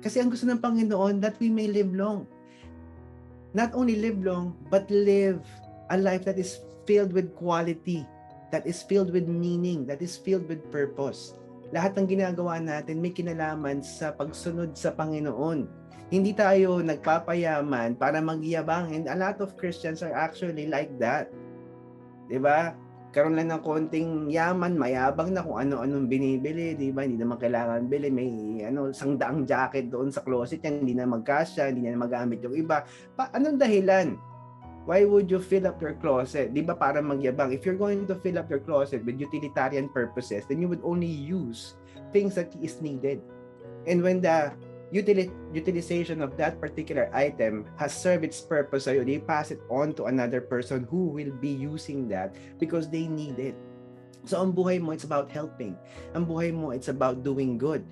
Kasi ang gusto ng Panginoon that we may live long. Not only live long, but live a life that is filled with quality, that is filled with meaning, that is filled with purpose. Lahat ng ginagawa natin may kinalaman sa pagsunod sa Panginoon. Hindi tayo nagpapayaman para magyabang and a lot of Christians are actually like that. 'Di ba? Karoon lang ng konting yaman, mayabang na kung ano-anong binibili, 'di ba? Hindi naman kailangan bili, may ano, sangdaang jacket doon sa closet niya, hindi na magkasya, hindi na magamit yung iba. Pa, anong dahilan? Why would you fill up your closet? 'Di ba para magyabang? If you're going to fill up your closet with utilitarian purposes, then you would only use things that is needed. And when the utili- utilization of that particular item has served its purpose sa'yo, they pass it on to another person who will be using that because they need it. So ang buhay mo, it's about helping. Ang buhay mo, it's about doing good.